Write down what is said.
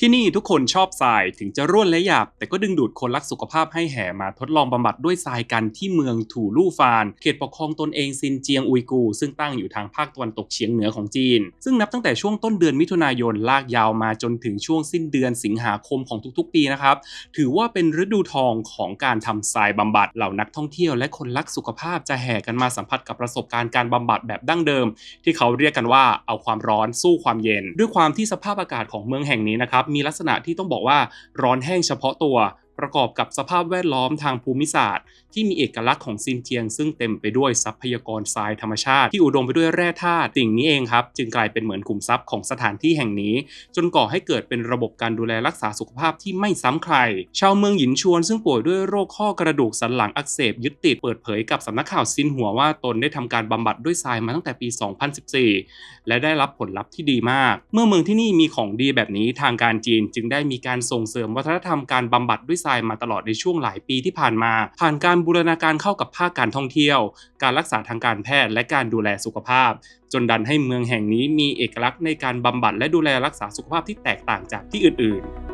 ที่นี่ทุกคนชอบทรายถึงจะร่วนและหยาบ แต่ก็ดึงดูดคนรักสุขภาพให้แห่มาทดลองบำบัดด้วยทรายกันที่เมืองถูลู่ฟาน เขตปกครองตนเองซินเจียงอุยกู ซึ่งตั้งอยู่ทางภาคตะวันตกเฉียงเหนือของจีน ซึ่งนับตั้งแต่ช่วงต้นเดือนมิถุนายนลากยาวมาจนถึงช่วงสิ้นเดือนสิงหาคมของทุกๆ ปีนะครับ ถือว่าเป็นฤดูทองของการทำทรายบำบัดเหล่านักท่องเที่ยวและคนรักสุขภาพจะแห่กันมาสัมผัสกับประสบการณ์การบำบัดแบบดั้งเดิม ที่เขาเรียกกันว่าเอาความร้อนสู้ความเย็น ด้วยความที่สภาพอากาศของเมืองแห่งนี้นะครับมีลักษณะที่ต้องบอกว่าร้อนแห้งเฉพาะตัว ประกอบกับสภาพแวดล้อมทางภูมิศาสตร์ ที่มีเอกลักษณ์ของซินเจียง ซึ่งเต็มไปด้วยทรัพยากรทรายธรรมชาติ ที่อุดมไปด้วยแร่ธาตุสิ่งนี้เองครับ จึงกลายเป็นเหมือนขุมทรัพย์ของสถานที่แห่งนี้ จนก่อให้เกิดเป็นระบบการดูแลรักษาสุขภาพที่ไม่ซ้ำใคร ชาวเมืองหยินชวนซึ่งป่วยด้วยโรคข้อกระดูกสันหลังอักเสบยึดติดเปิดเผยกับสำนักข่าวซินหัวว่าตนได้ทำการบำบัดด้วยทรายมาตั้งแต่ปี 2014 และได้รับผลลัพธ์ที่ดีมาก เมื่อเมืองที่นี่มีของดีแบบนี้ทางการจีนจึงได้มีการส่งเสริมวัฒนธรรมการบำบัดด้วยทรายมาตลอดในช่วงหลายปีที่ผ่านมา ผ่านการบูรณาการเข้ากับภาคการท่องเที่ยว การรักษาทางการแพทย์และการดูแลสุขภาพ จนดันให้เมืองแห่งนี้มีเอกลักษณ์ในการบำบัดและดูแลรักษาสุขภาพที่แตกต่างจากที่อื่นๆ